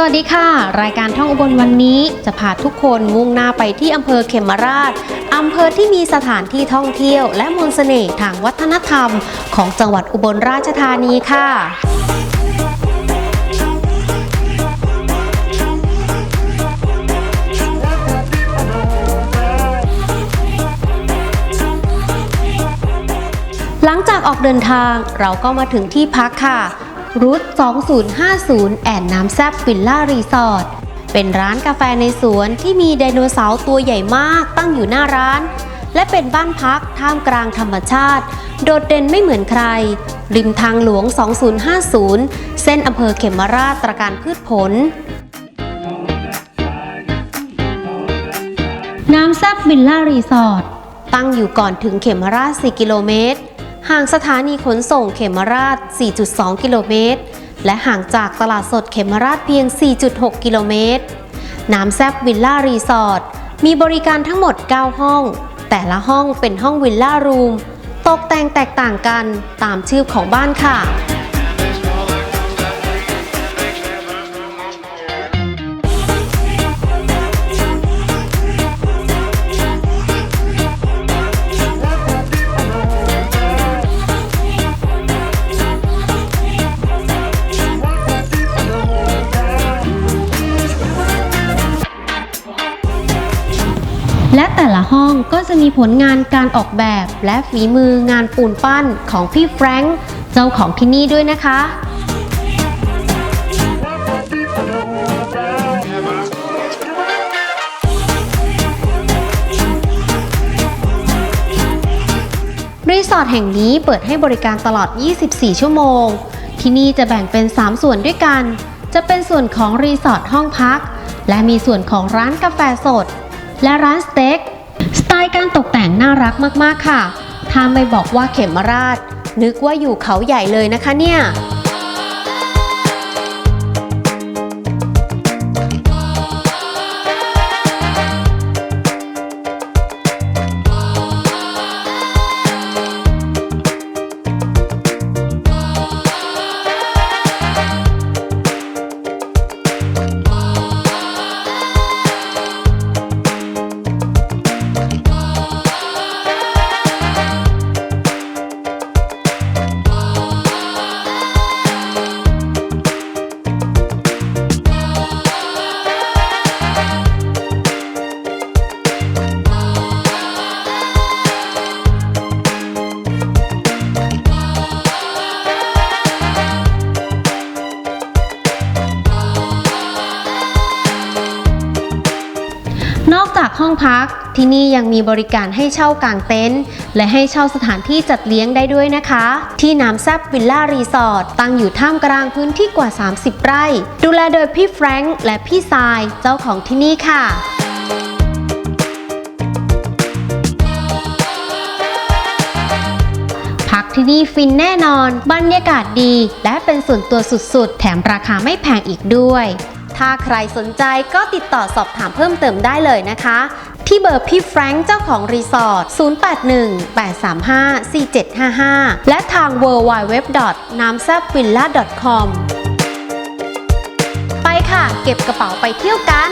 สวัสดีค่ะ รายการท่องอุบลวันนี้จะพาทุกคนมุ่งหน้าไปที่อำเภอเขมราชอำเภอที่มีสถานที่ท่องเที่ยว และมนต์เสน่ห์ทางวัฒนธรรม ของจังหวัดอุบลราชธานีค่ะหลังจากออกเดินทางเราก็มาถึงที่พักค่ะ รูท2050 แอนน้ำแซบวิลล่ารีสอร์ทเป็นร้านกาแฟในสวนที่มีไดโนเสาร์ตัวใหญ่มากตั้งอยู่หน้าร้าน และเป็นบ้านพักท่ามกลางธรรมชาติ โดดเด่นไม่เหมือนใคร ริมทางหลวง 2050 เส้นอำเภอเขมราชตรการพืชผลน้ำแซบวิลล่ารีสอร์ทตั้งอยู่ก่อนถึงเขมราช 4 กิโลเมตร ห่างสถานีขนส่งเขมราช 4.2 กิโลเมตร และห่างจากตลาดสดเขมราชเพียง 4.6 กิโลเมตร น้ำแซบวิลล่ารีสอร์ท มีบริการทั้งหมด 9 ห้อง แต่ละห้องเป็นห้องวิลล่ารูม ตกแต่งแตกต่างกันตามชื่อของบ้านค่ะ และแต่ละห้องก็จะมีผลงานการออกแบบและฝีมืองานปูนปั้นของพี่แฟรงค์เจ้าของที่นี่ด้วยนะคะ รีสอร์ทแห่งนี้เปิดให้บริการตลอด 24 ชั่วโมง ที่นี่จะแบ่งเป็น 3 ส่วนด้วยกัน จะเป็นส่วนของรีสอร์ทห้องพัก และมีส่วนของร้านกาแฟสด และร้านสเต็ก สไตล์การตกแต่งน่ารักมาก ๆ ค่ะ ถ้าไม่บอกว่าเขมราช นึกว่าอยู่เขาใหญ่เลยนะคะเนี่ย จากห้องพักที่นี่ยังมีบริการให้เช่ากางเต็นท์และให้เช่าสถานที่จัดเลี้ยงได้ด้วยนะคะ ที่น้ำแซบวิลล่ารีสอร์ทตั้งอยู่ท่ามกลางพื้นที่กว่า 30 ไร่ ดูแลโดยพี่แฟรงค์และพี่ทรายเจ้าของที่นี่ค่ะพักที่นี่ฟินแน่นอน บรรยากาศดี และเป็นส่วนตัวสุดๆ แถมราคาไม่แพงอีกด้วย ถ้าใครสนใจก็ติดต่อสอบถามเพิ่มเติมได้เลยนะคะ ที่เบอร์พี่แฟรงค์เจ้าของรีสอร์ท 0818354755 และทาง w w w n a m s a b v i l l a c o m ไปค่ะ เก็บกระเป๋าไปเที่ยวกัน